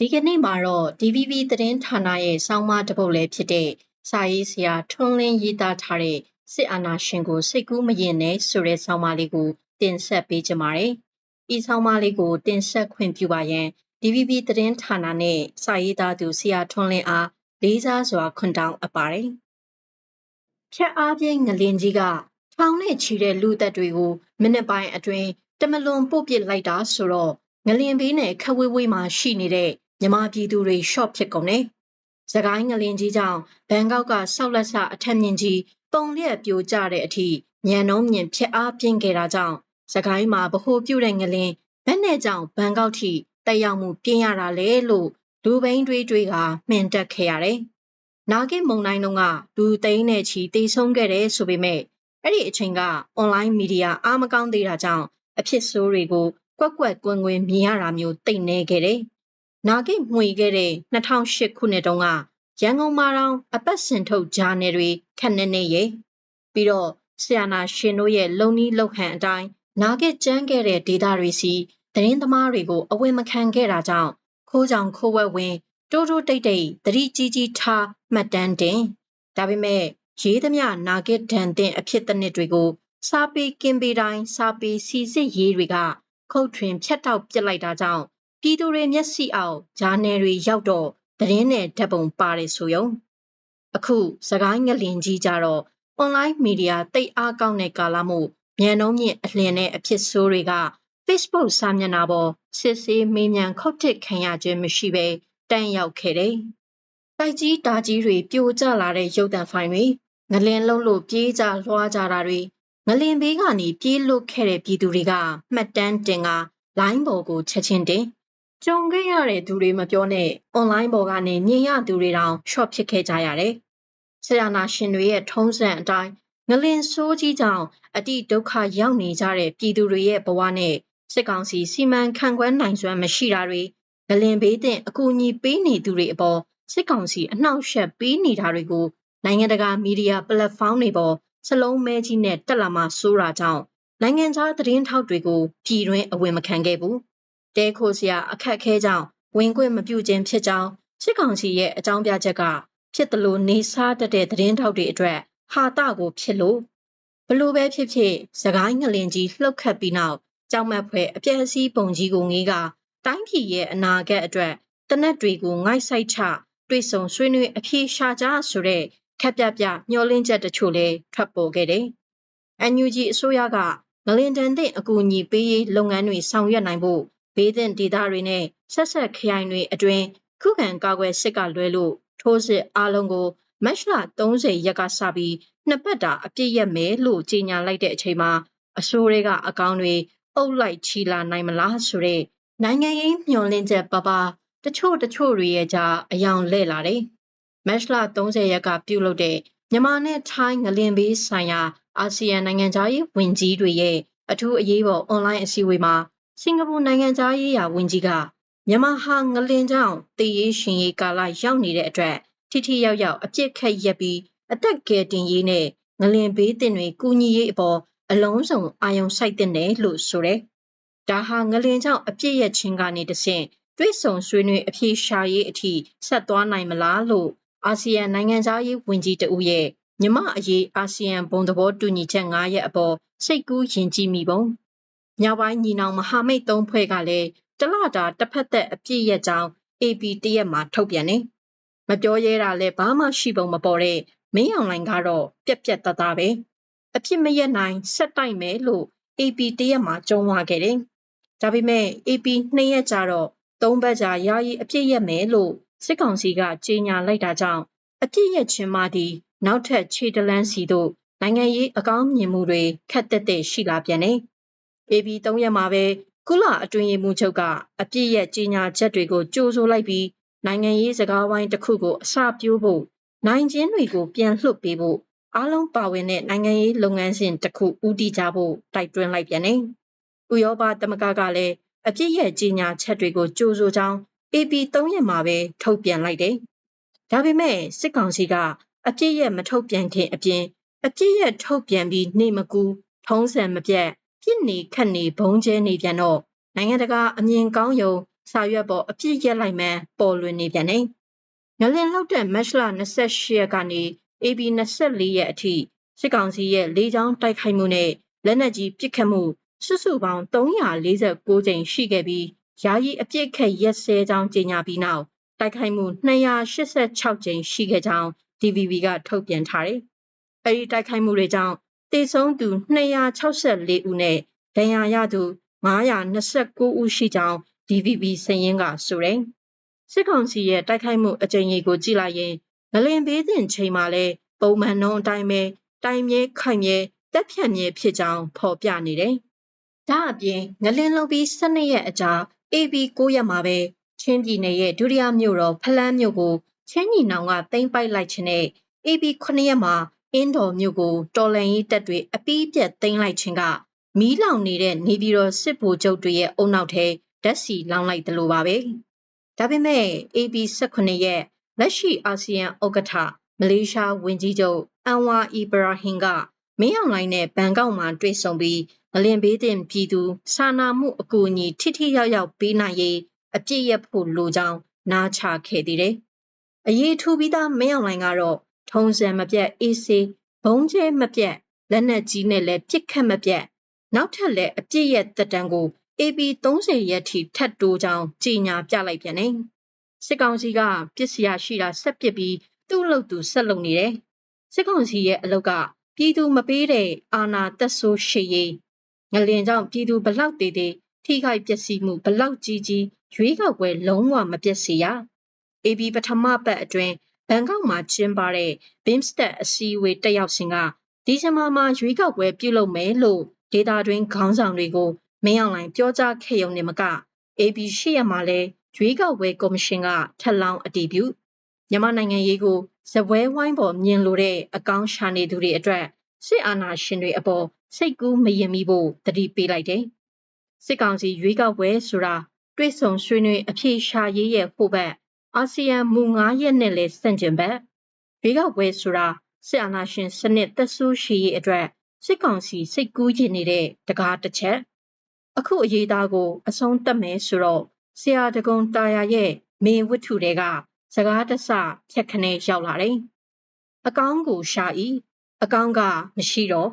ဒီကနေ့မှာတော့ DVB သတင်းဌာနရဲ့စောင်းမတစ်ပုဒ်လည်းဖြစ်တဲ့စာရေးဆရာထွန်းလင်းရေးသားထားတဲ့စစ်အာဏာရှင်ကိုစိတ်ကူးမရင်နဲ့ဆိုတဲ့ဆောင်းပါးလေးကိုတင်ဆက်ပေးကြပါမယ်။ဤဆောင်းပါးလေးကိုတင်ဆက်ခွင့်ပြုပါရန် DVB သတင်းဌာနနဲ့စာရေးသားသူဆရာထွန်းလင်းအားလေးစားစွာခွင့်တောင်းအပ်ပါတယ်။ဖြတ်အားပြင်းငလင်ကြီးကထောင်နဲ့ချီတဲ့လူသက်တွေကိုမိနစ်ပိုင်းအတွင်းတမလွန်ပို့ပစ်လိုက်တာဆိုတော့ငလင်ဘေးနဲ့ခဝေးဝေးမှာရှိနေတဲ့ မြမပြည်သူတွေရှော့ဖြစ်ကုန်တယ်။စကိုင်းငလင်ကြီးကြောင့်ဘန်ကောက်ကဆောက်လက်ဆအထက်မြင့်ကြီးပုံလျက်ပြိုကျတဲ့အထိညံနှုံးမြင့်ဖြစ်အားပြင်းခဲ့တာကြောင့်စကိုင်းမှာဗဟိုပြုတဲ့ငလင်ဘက်နဲ့ကြောင့်ဘန်ကောက်ထိတက်ရောက်မှုပြင်းရတာလေလို့လူဘိန်းတွေးတွေးကမှင်တက်ခဲ့ရတယ်။နာဂိမုံတိုင်းတုန်းကလူသိန်းနဲ့ချီတေဆုံးခဲ့တယ်ဆိုပေမဲ့အဲ့ဒီအချိန်ကအွန်လိုင်းမီဒီယာအားမကောင်းသေးတာကြောင့်အဖြစ်ဆိုးတွေကိုကွက်ကွက်ကွင်းကွင်းမြင်ရတာမျိုးတိတ်နေခဲ့တယ်။ နာဂိမှွေခဲ့တဲ့2008ခုနှစ်တုန်းကရန်ကုန်မှာတောင်အပတ်စဉ်ထုတ်ဂျာနယ်တွေခက်နေနေရဲ့ပြီးတော့ဆီယနာရှင်တို့ရဲ့လုံနီးလောက်ဟန်အတိုင်းနာဂိကျန်းခဲ့တဲ့ဒေတာတွေစီသတင်းသမားတွေကိုအဝင်မခံခဲ့တာကြောင့်ခိုးကြောင်ခိုးဝက်ဝင်တိုးတိုးတိတ်တိတ်တတိကြီးကြီးထားမှတ်တမ်းတင်ဒါပေမဲ့ရေးသမျှနာဂစ်ဒန်တဲ့အဖြစ်တနစ်တွေကိုစာပေကင်ပေတိုင်းစာပေစီစစ်ရေးတွေကခုတ်ထွင်ဖြတ်တောက်ပစ်လိုက်တာကြောင့် ပြည်သူတွေမျက်စိအောက်ဂျာနယ်တွေရောက်တော့သတင်းနဲ့ဓာတ်ပုံပါတယ်ဆိုရုံအခုစကိုင်းငလင်ကြီးကြတော့ online media တိတ်အားကောင်းတဲ့ကာလမှုမြန်နှုံးမြင့်အလင်းနဲ့အဖြစ်ဆိုးတွေက Facebook စာမျက်နှာပေါ်စစ်ဆေးမေးမြန်းခုတ်တစ်ခံရခြင်းမရှိဘဲတန်းရောက်ခဲ့တယ်။တိုက်ကြီးတာကြီးတွေပြိုကျလာတဲ့ရုပ်တံဖိုင်တွေငလင်လုံးလို့ပြေးကြလွှားကြတာတွေငလင်ဘေးကနေပြေးလွတ်ခဲ့တဲ့ပြည်သူတွေကမှတ်တမ်းတင်ကလိုင်းပေါ်ကိုချက်ချင်းတင် ကြုံခဲ့ရတဲ့သူတွေမပြောနဲ့အွန်လိုင်းပေါ်ကနေမြင်ရသူတွေတောင် short ဖြစ်ခဲ့ကြရတယ်။ဆရာနာရှင်တွေရဲ့ထုံးစံအတိုင်းငလင်ဆိုးကြီးကြောင့်အတိဒုက္ခရောက်နေကြတဲ့ပြည်သူတွေရဲ့ဘဝနဲ့စစ်ကောင်စီစီမံခန့်ခွဲနိုင်စွမ်းမရှိတာတွေငလင်ဘေးတဲ့အကူအညီပေးနေသူတွေအပေါ်စစ်ကောင်စီအနှောက်အယှက်ပေးနေတာတွေကိုနိုင်ငံတကာမီဒီယာပလက်ဖောင်းတွေပေါ်စလုံးမဲကြီးနဲ့တက်လာမှစိုးတာကြောင့်နိုင်ငံခြားသတင်းထောက်တွေကိုပြည်တွင်းအဝင်မခံခဲ့ဘူး တဲခိုစရာအခက်ခဲကြောင့်ဝင်ခွင့်မပြုခြင်းဖြစ်ကြောင်းစစ်ကောင်စီရဲ့အကြောင်းပြချက်ကဖြစ်တယ်လို့နေစားတတ်တဲ့သတင်းထောက်တွေအတွက်ဟာတာကိုဖြစ်လို့ဘလို့ပဲဖြစ်ဖြစ်စကိုင်းငလင်ကြီးလှုပ်ခတ်ပြီးနောက်ကြောက်မက်ဖွယ်အပြည့်အစည်းပုံကြီးကိုငေးကတိုင်းပြည်ရဲ့အနာဂတ်အတွက်တနက်တွေကိုငိုက်ဆိုင်ချတွေးဆုံဆွေးနွေးအပြေရှာကြဆိုတဲ့ခက်ပြပြမျောလင်းချက်တချို့လည်းထွက်ပေါ်ခဲ့တယ်။ NUG အစိုးရကငလင်တန်တဲ့အကူအညီပေးရေးလုပ်ငန်းတွေဆောင်ရွက်နိုင်ဖို့ ဘေးသင့်ဒေသတွေနဲ့ဆက်ဆက်ခရိုင်တွေအတွင်းခုခံကာကွယ်စစ်ကလွဲလို့ထိုးစစ်အလုံးကိုမတ်လ30ရက်ကစပြီးနှစ်ပတ်တာအပြည့်ရက်မယ်လို့ကြေညာလိုက်တဲ့အချိန်မှာအစိုးရကအကောင့်တွေအုပ်လိုက်ချီလာနိုင်မလားဆိုတဲ့နိုင်ငံရေးမျှော်လင့်ချက်ပပတချို့တချို့တွေရဲ့ကြားအယောင်လဲ့လာတယ်။မတ်လ30ရက်ကပြုလုပ်တဲ့မြန်မာနဲ့ထိုင်းငလင်ဘေးဆိုင်ရာအာဆီယံနိုင်ငံသားရေးဝန်ကြီးတွေရဲ့အထူးအရေးပေါ်အွန်လိုင်းအစည်းအဝေးမှာ စင်ကာပူနိုင်ငံသားရေးရာဝန်ကြီးကမြန်မာဟာငလင်ကြောင့်တည်ရေးရှင်ရေးကာလရောက်နေတဲ့အတွက်ထိထိရောက်ရောက်အပြစ်ခတ်ရက်ပြီးအသက်ကယ်တင်ရေးနဲ့ငလင်ဘေးတင်တွေကူညီရေးအပေါ်အလုံးစုံအာရုံစိုက်တဲ့တယ်လို့ဆိုတယ်။ဒါဟာငလင်ကြောင့်အပြစ်ရချင်းကနေတဆင့်တွေးဆုံဆွေးနွေးအပြေရှာရေးအထိဆက်သွားနိုင်မလားလို့အာဆီယံနိုင်ငံသားရေးဝန်ကြီးတဦးရဲ့မြမအရေးအာဆီယံဘုံသဘောတူညီချက်9ရက်အပေါ်စိတ်ကူးယဉ်ကြည်မိပုံ မြောက်ပိုင်းညီနောင်မဟာမိတ်သုံးဖွဲ့ကလည်းတလတာတစ်ဖက်သက်အပြည့်ရဲ့ကြောင်း AP တရက်မှာထုတ်ပြန်နေမပြောရဲတာလည်းဘာမှရှိပုံမပေါ်တဲ့မင်းအောင်လိုင်ကတော့ပြက်ပြက်တသားပဲအဖြစ်မရက်နိုင်ဆက်တိုက်မယ်လို့ AP တရက်မှာကြုံဝခဲ့တယ်ဒါပေမဲ့ AP နှစ်ရက်ကြာတော့သုံးဘက်ကြာယာယီအပြည့်ရက်မယ်လို့စစ်ကောင်စီကကြေညာလိုက်တာကြောင့်အပြည့်ရက်ချင်းမှဒီနောက်ထပ်ခြေတလန်းစီတို့နိုင်ငံရေးအကောင်းမြင်မှုတွေခက်တက်တဲ့ရှိလာပြန်တယ်။ AB 3ရက်မှာပဲကုလအတွင်းရေးမှူးချုပ်ကအပြည့်ရဲ့ကြီးညာချက်တွေကိုကြိုးဆိုလိုက်ပြီးနိုင်ငံရေးစကားဝိုင်းတစ်ခုကိုအစပြိုးဖို့နိုင်ချင်းတွေကိုပြန်လှုပ်ပေးဖို့အားလုံးပါဝင်တဲ့နိုင်ငံရေးလုပ်ငန်းစဉ်တစ်ခုဦးတည်ကြဖို့တိုက်တွန်းလိုက်ပြန်တယ်။ဥရောပသမဂ္ဂကလည်းအပြည့်ရဲ့ကြီးညာချက်တွေကိုကြိုးဆိုကြောင်း AP 3ရက်မှာပဲထုတ်ပြန်လိုက်တယ်။ဒါပေမဲ့စစ်ကောင်စီကအပြည့်ရဲ့မထုတ်ပြန်ခင်အပြင်အပြည့်ရဲ့ထုတ်ပြန်ပြီးနေမကူထုံးစံမပြတ် ပြစ်နေခတ်နေဘုံကျဲနေပြန်တော့နိုင်ငံတကာအမြင်ကောင်းယုံစာရွက်ပေါ်အပြစ်ရက်လိုက်မှန်းပေါ်လွင်နေပြန်တယ်။ငလင်လောက်တဲ့မတ်လ28ရက်ကနေ AB 24ရက်အထိစစ်ကောင်စီရဲ့လေကြောင်းတိုက်ခိုက်မှုနဲ့လက်နက်ကြီးပစ်ခတ်မှုစုစုပေါင်း349ကြိမ်ရှိခဲ့ပြီးယာယီအပြစ်ခတ်ရက်စဲကြောင်းကြေညာပြီးနောက်တိုက်ခိုက်မှု286ကြိမ်ရှိခဲ့ကြောင်း DVB ကထုတ်ပြန်ထားတယ်။အဲဒီတိုက်ခိုက်မှုတွေကြောင့် တေဆုံးသူ264ဦးနဲ့ဒဏ်ရာရသူ929ဦးရှိကြောင်း DVB စည်ရင်းကဆိုတယ်။စစ်ကောင်စီရဲ့တိုက်ခိုက်မှုအကြိမ်ကြီးကိုကြည့်လိုက်ရင်ငလင်ဘေးတင်ချိန်မှာလဲပုံမှန်နှုန်းအတိုင်းပဲတိုင်မြဲခိုင်မြဲတက်ဖြတ်မြဲဖြစ်ကြောင်းဖော်ပြနေတယ်။ဒါအပြင်ငလင်းလုံးပြီး12ရက်အကြာ AB 9ရက်မှာပဲချင်းပြည်နယ်ရဲ့ဒုတိယမြို့တော်ဖလန်းမြို့ကိုချင်းညီနောင်ကသိမ်းပိုက်လိုက်ခြင်းနဲ့ AB 9ရက်မှာ အင်းတော်မြို့ကို တော်လန်ရေးတပ်တွေအပီးပြတ်သိမ်းလိုက်ခြင်းကမီးလောင်နေတဲ့နေပြည်တော်စစ်ဗိုလ်ချုပ်တွေရဲ့အုံနောက်ထဲဓာတ်စီလောင်လိုက်တယ်လို့ပါပဲ။ဒါပေမဲ့ AB 18ရက်လက်ရှိအာဆီယံဥက္ကဋ္ဌမလေးရှားဝန်ကြီးချုပ်အန်ဝါအီဘရာဟင်ကမင်းအောင်လှိုင်နဲ့ဘန်ကောက်မှာတွေ့ဆုံပြီးငလင်ဘေးတင်ပြည်သူစာနာမှုအကူအညီထိထိရောက်ရောက်ပေးနိုင်ရေးအပြည့်ရဖို့လိုကြောင်းနားချခဲ့သေးတယ်။အရေးထူပြီးသားမင်းအောင်လှိုင်ကတော့ ထုံးစံမပြတ်အေးစေးဘုံကျဲမပြတ်လက်နက်ကြီးနဲ့လည်းပြစ်ခတ်မပြတ်နောက်ထပ်လည်းအပြည့်ရဲ့တက်တန်းကို AB 30ရက်ထိထပ်တိုးကြောင်းကြေညာပြလိုက်ပြန်တယ်။စစ်ကောင်စီကပြစ်စရာရှိတာဆက်ပစ်ပြီးသူ့အလုပ်သူဆက်လုပ်နေတယ်။စစ်ကောင်စီရဲ့အလုပ်ကပြည်သူမပေးတဲ့အာဏာတက်ဆိုးရှိရေးငလင်ကြောင့်ပြည်သူဘလောက်တည်တည်ထိခိုက်ပျက်စီးမှုဘလောက်ကြီးကြီးရွေးကောက်ပွဲလုံးဝမပြတ်စေရ AB ပထမပတ်အတွင်း ဘန်ကောက်မှာကျင်းပတဲ့ BIMSTEC အစည်းအဝေးတက်ရောက်စဉ်ကဒီဇင်ဘာမှာရွေးကောက်ပွဲပြုလုပ်မယ်လို့ဒေတာတွင်ခေါင်းဆောင်တွေကိုမင်းအောင်လှိုင်ပြောကြားခဲ့ရုံနဲ့မက AB ရှိရမှာလဲရွေးကောက်ပွဲကော်မရှင်ကထပ်လောင်းအတည်ပြုမြန်မာနိုင်ငံရေးကိုဇပွဲဝိုင်းပေါ်မြင်လိုတဲ့အကောင်းရှာနေသူတွေအတွက်စစ်အာဏာရှင်တွေအပေါ်စိတ်ကူးမရင်မိဖို့တတိပေးလိုက်တယ်။စစ်ကောင်စီရွေးကောက်ပွဲဆိုတာတွေးဆုံဆွေးနွေးအပြေရှာရေးရဲ့ဟိုဘက် အာဆီယံမူ9ရက်နဲ့လဲစန့်ကျင်ဘက်ရွေးကောက်ပွဲဆိုတာစစ်အာဏာရှင်စနစ်သက်ဆိုးရှိရေးအတွက်စစ်ကောင်စီစိတ်ကူးရင်နေတဲ့တကားတစ်ချက်အခုအရေးသားကို အဆုံးသတ်မယ်ဆိုတော့ဆရာတကုံတာယာရဲ့မေဝတ္ထုတွေကစကားတဆဖြက်ခနဲရောက်လာတယ်။အကောင်းကိုရှာဤအကောင်းကမရှိတော့